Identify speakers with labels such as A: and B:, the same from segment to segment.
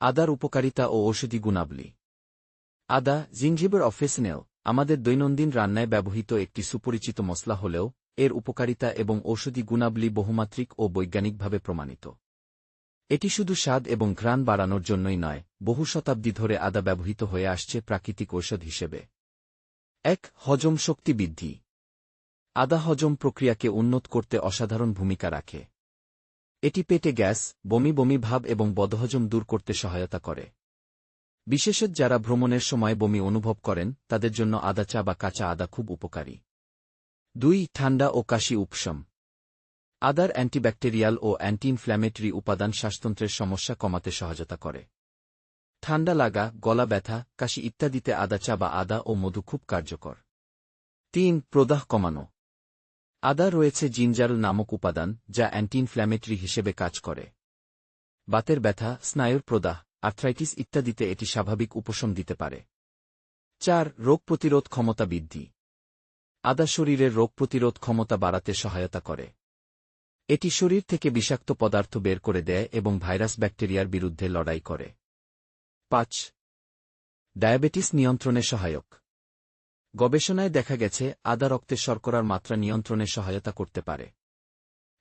A: আদার উপকারিতা ও ঔষধি গুণাবলী। আদা জিঞ্জিবার অফেসনেল, আমাদের দৈনন্দিন রান্নায় ব্যবহৃত একটি সুপরিচিত মশলা হলেও এর উপকারিতা এবং ঔষধি গুণাবলী বহুমাত্রিক ও বৈজ্ঞানিকভাবে প্রমাণিত। এটি শুধু স্বাদ এবং ঘ্রাণ বাড়ানোর জন্যই নয়, বহু শতাব্দী ধরে আদা ব্যবহৃত হয়ে আসছে প্রাকৃতিক ঔষধ হিসেবে। এক, হজম শক্তি বৃদ্ধি। আদা হজম প্রক্রিয়াকে উন্নত করতে অসাধারণ ভূমিকা রাখে। এটি পেটে গ্যাস, বমি বমি ভাব এবং বদহজম দূর করতে সহায়তা করে। বিশেষত যারা ভ্রমণের সময় বমি অনুভব করেন, তাদের জন্য আদা চা বা কাঁচা আদা খুব উপকারী। দুই, ঠান্ডা ও কাশি উপশম। আদার অ্যান্টিব্যাকটেরিয়াল ও অ্যান্টি ইনফ্ল্যামেটরি উপাদান শ্বাসতন্ত্রের সমস্যা কমাতে সহায়তা করে। ঠান্ডা লাগা, গলা ব্যথা, কাশি ইত্যাদিতে আদা চা বা আদা ও মধু খুব কার্যকর। তিন, প্রদাহ কমানো। আদা রয়েছে জিঞ্জাল নামক উপাদান, যা অ্যান্টি ইনফ্ল্যামেটরি হিসেবে কাজ করে। বাতের ব্যথা, স্নায়ুর প্রদাহ, আর্থ্রাইটিস ইত্যাদিতে এটি স্বাভাবিক উপশম দিতে পারে। চার, রোগ প্রতিরোধ ক্ষমতা বৃদ্ধি। আদা শরীরের রোগ প্রতিরোধ ক্ষমতা বাড়াতে সহায়তা করে। এটি শরীর থেকে বিষাক্ত পদার্থ বের করে দেয় এবং ভাইরাস ব্যাকটেরিয়ার বিরুদ্ধে লড়াই করে। পাঁচ, ডায়াবেটিস নিয়ন্ত্রণে সহায়ক। গবেষণায় দেখা গেছে, আদা রক্তে শর্করার মাত্রা নিয়ন্ত্রণে সহায়তা করতে পারে।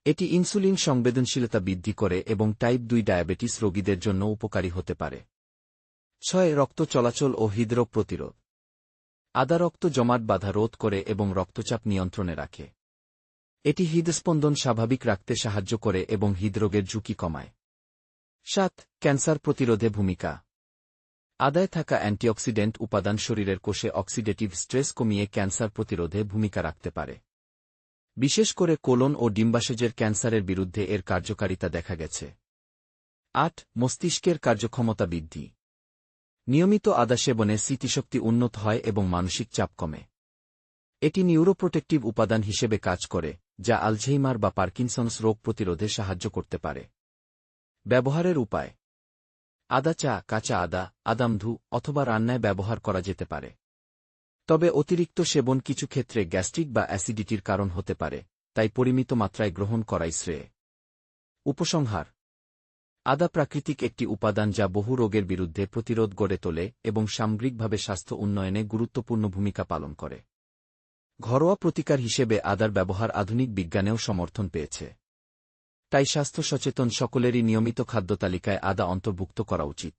A: এটি ইনসুলিন সংবেদনশীলতা বৃদ্ধি করে এবং টাইপ দুই ডায়াবেটিস রোগীদের জন্য উপকারী হতে পারে। ছয়, রক্ত চলাচল ও হৃদরোগ প্রতিরোধ। আদা রক্ত জমাট বাধা রোধ করে এবং রক্তচাপ নিয়ন্ত্রণে রাখে। এটি হৃদস্পন্দন স্বাভাবিক রাখতে সাহায্য করে এবং হৃদরোগের ঝুঁকি কমায়। সাত, ক্যান্সার প্রতিরোধে ভূমিকা। আদায় থাকা অ্যান্টিঅক্সিডেন্ট উপাদান শরীরের কোষে অক্সিডেটিভ স্ট্রেস কমিয়ে ক্যান্সার প্রতিরোধে ভূমিকা রাখতে পারে। বিশেষ করে কোলন ও ডিম্বাশযের ক্যান্সারের বিরুদ্ধে এর কার্যকারিতা দেখা গেছে। আট, মস্তিষ্কের কার্যক্ষমতা বৃদ্ধি। নিয়মিত আদা সেবনে স্মৃতিশক্তি উন্নত হয় এবং মানসিক চাপ কমে। এটি নিউরোপ্রোটেক্টিভ উপাদান হিসেবে কাজ করে, যা আলঝেইমার বা পার্কিনসন্স রোগ প্রতিরোধে সাহায্য করতে পারে। ব্যবহারের উপায়। আদা চা, কাঁচা আদা আদামধু অথবা রান্নায় ব্যবহার করা যেতে পারে। তবে অতিরিক্ত সেবন কিছু ক্ষেত্রে গ্যাস্ট্রিক বা অ্যাসিডিটির কারণ হতে পারে, তাই পরিমিত মাত্রায় গ্রহণ করাই শ্রেয়। উপসংহার। আদা প্রাকৃতিক একটি উপাদান যা বহু রোগের বিরুদ্ধে প্রতিরোধ গড়ে তোলে এবং সামগ্রিকভাবে স্বাস্থ্য উন্নয়নে গুরুত্বপূর্ণ ভূমিকা পালন করে। ঘরোয়া প্রতিকার হিসেবে আদার ব্যবহার আধুনিক বিজ্ঞানেও সমর্থন পেয়েছে। তাই স্বাস্থ্য সচেতন সকলেরই নিয়মিত খাদ্য তালিকায় আদা অন্তর্ভুক্ত করা উচিত।